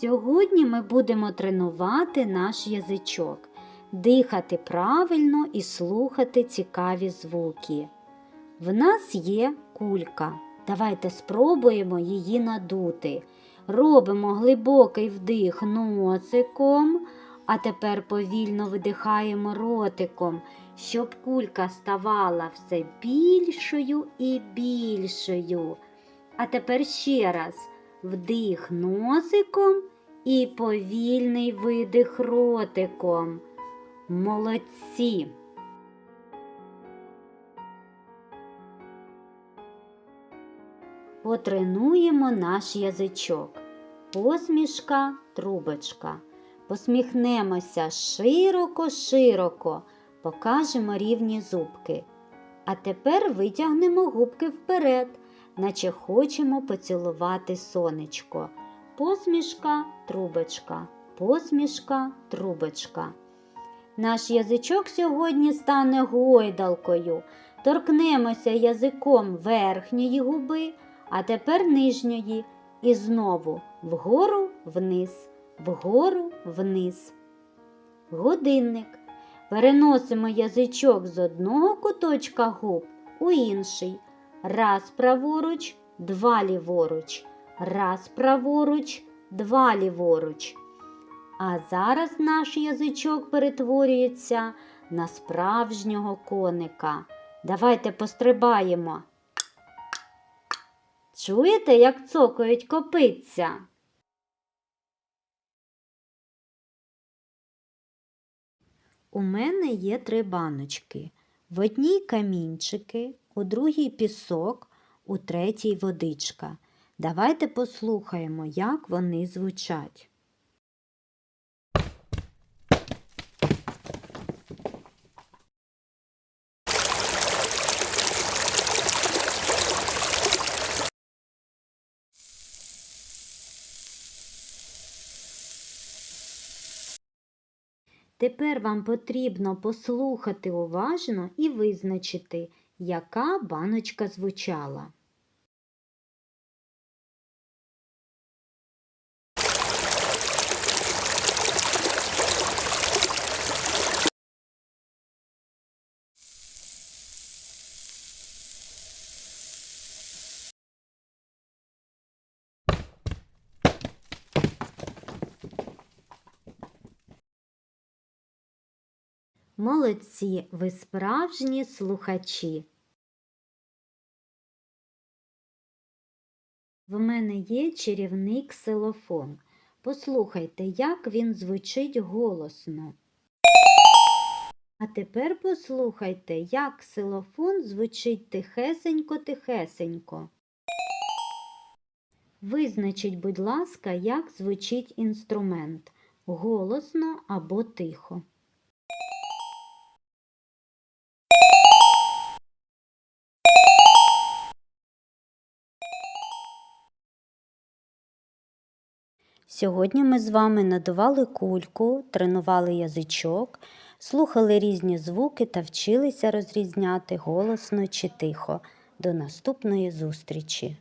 Сьогодні ми будемо тренувати наш язичок, дихати правильно і слухати цікаві звуки. В нас є кулька. Давайте спробуємо її надути. Робимо глибокий вдих носиком, а тепер повільно видихаємо ротиком, щоб кулька ставала все більшою і більшою. А тепер ще раз вдих носиком і повільний видих ротиком. Молодці! Потренуємо наш язичок. Посмішка, трубочка. Посміхнемося широко-широко, покажемо рівні зубки. А тепер витягнемо губки вперед, наче хочемо поцілувати сонечко. Посмішка, трубочка, посмішка, трубочка. Наш язичок сьогодні стане гойдалкою. Торкнемося язиком верхньої губи, а тепер нижньої. І знову вгору вниз, вгору вниз. Годинник. Переносимо язичок з одного куточка губ у інший. Раз праворуч, два ліворуч. Раз праворуч, два ліворуч. А зараз наш язичок перетворюється на справжнього коника. Давайте пострибаємо. Чуєте, як цокають копитця? У мене є три баночки. В одній камінчики, у другій пісок, у третій водичка. Давайте послухаємо, як вони звучать. Тепер вам потрібно послухати уважно і визначити, яка баночка звучала. Молодці, ви справжні слухачі. В мене є чарівний ксилофон. Послухайте, як він звучить голосно. А тепер послухайте, як ксилофон звучить тихесенько-тихесенько. Визначіть, будь ласка, як звучить інструмент голосно або тихо. Сьогодні ми з вами надували кульку, тренували язичок, слухали різні звуки та вчилися розрізняти голосно чи тихо. До наступної зустрічі!